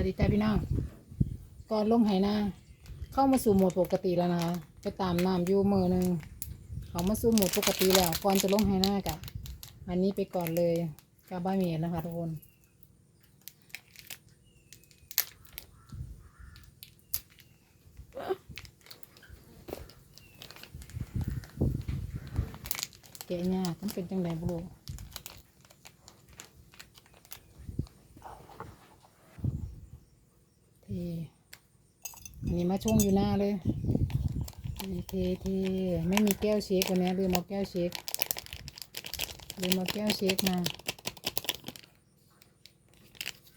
วัสดีจ้าพี่น้องก่อนลงไหนาเข้ามาสู่โหมดปกติแล้วนะคะไปตามน้ำอยู่มือหนึ่งเขามาสู่โหมดปกติแล้วก่อนจะลงไหนากะอันนี้ไปก่อนเลยกาบ้าเมียนะคะทุกคนแกะยากมันเป็นจังไดบุรูเทอันนี้มาช่วงอยู่หน้าเลยเทเทเทไม่มีแก้วเช็ควันนี้ลืมเอาแก้วเช็คลืมเอาแก้วเช็คมา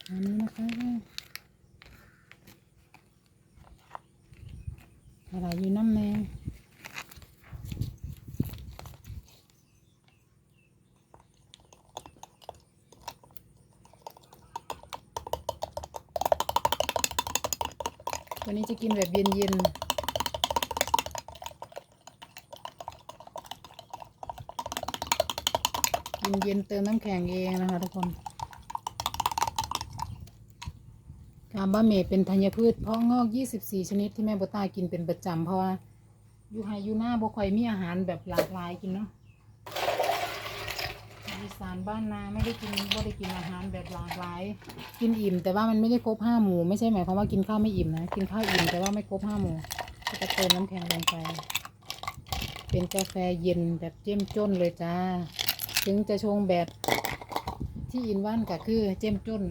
อันนี้นะคะอะไรอยู่น้ำแมง วันนี้จะกินแบบเย็นๆเย็นๆเติมน้ำแข็งเองนะคะทุกคนกาบะเมเป็นธัญพืชเพาะงอก 24 ชนิดที่แม่โบตากินเป็นประจำเพราะว่าอยู่ไฮอยู่หน้าบ่ค่อยมีอาหารแบบหลากหลายกินเนาะ อีสานบ้านนาไม่ได้กินบ่ได้กินอาหารแบบหลากหลาย กินอิ่ม แต่ว่ามันไม่ได้ครบห้าหมู่ไม่ใช่หมายความว่ากินข้าวไม่อิ่มนะกินข้าวอิ่มแต่ว่าไม่ครบห้าหมู่ก็จะเติมน้ำแข็งลงไป เป็นกาแฟเย็นแบบเจ้มจ้นเลยจ้า ถึงจะชงแบบที่อินว่านก็คือเจ้มจ้น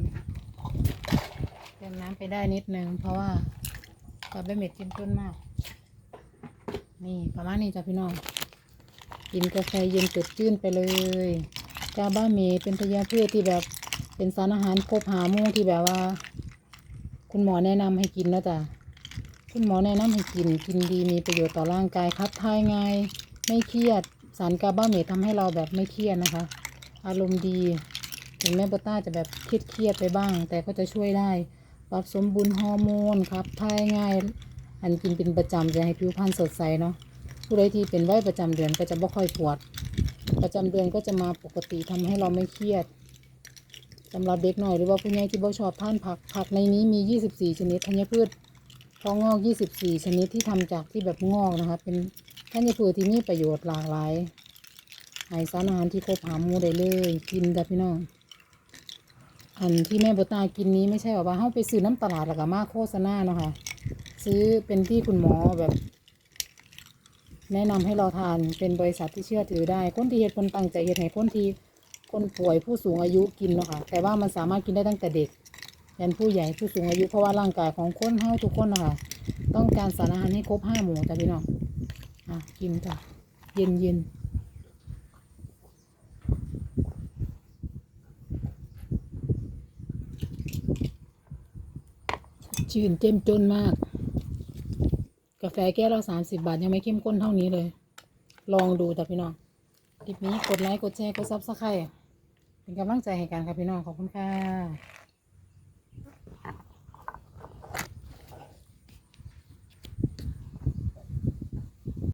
เติมน้ำไปได้นิดนึงเพราะว่ากาแฟเม็ดเจ้มจ้นมาก นี่ประมาณนี้จ้ะพี่น้องกินกาแฟเย็นสดชื่นไปเลย กาบ้าเมเป็นพยาพืชที่แบบเป็นสารอาหารครบหาหมู่ที่แบบว่า คุณหมอแนะนำให้กินนะจ๊ะคุณหมอแนะนำให้กินกินดีมีประโยชน์ต่อร่างกายครับทายง่ายไม่เครียดสารกาบ้าเมทำให้เราแบบไม่เครียดนะคะ อารมณ์ดีถึงแม้ปต้าจะแบบเครียดเครียดไปบ้าง แต่ก็จะช่วยได้ปรับสมดุลฮอร์โมนครับทายง่าย อันกินเป็นประจำจะให้ผิวพรรณสดใสเนาะผู้ใดที่เป็นไว้ประจำเดือนก็จะไม่ค่อยปวด ประจำเดือนก็จะมาปกติทำให้เราไม่เครียดสำหรับเด็กหน่อยหรือว่าผู้ใหญ่ที่บ่ชอบทานผักผักในนี้มี 24 ชนิดธัญพืชพองอก 24 ชนิดที่ทำจากที่แบบงอกนะคะเป็นธัญพืชที่มีประโยชน์หลากหลายให้สารอาหารที่ครบหามูได้เลย กินจ้ะพี่น้องอันที่แม่โบตากินนี้ไม่ใช่แบบว่าเฮาไปซื้อน้ำตลาดแล้วก็มากโฆษณาเนาะค่ะซื้อเป็นที่คุณหมอแบบ แนะนำให้เราทานเป็นบริษัทที่เชื่อถือได้ คนที่เฮ็ดคนตั้งใจเฮ็ดให้คนที่คนป่วยผู้สูงอายุกินเนาะค่ะแต่ว่ามันสามารถกินได้ตั้งแต่เด็กยันผู้ใหญ่ผู้สูงอายุเพราะว่าร่างกายของคนเฮาทุกคนนะคะต้องการสารอาหารให้ครบห้าหมู่จ้ะพี่น้องอะกินจ้ะเย็นเย็นชื่นเจ้มจนมาก แฟแก้วละสามสิบาท ยังไม่เข้มข้นเท่านี้เลย ลองดูแต่พี่น้องคลิปนี้กดไลค์กดแชร์กดซับสไครต์เป็นกำลังใจให้กันครับพี่น้องขอบคุณค่ะ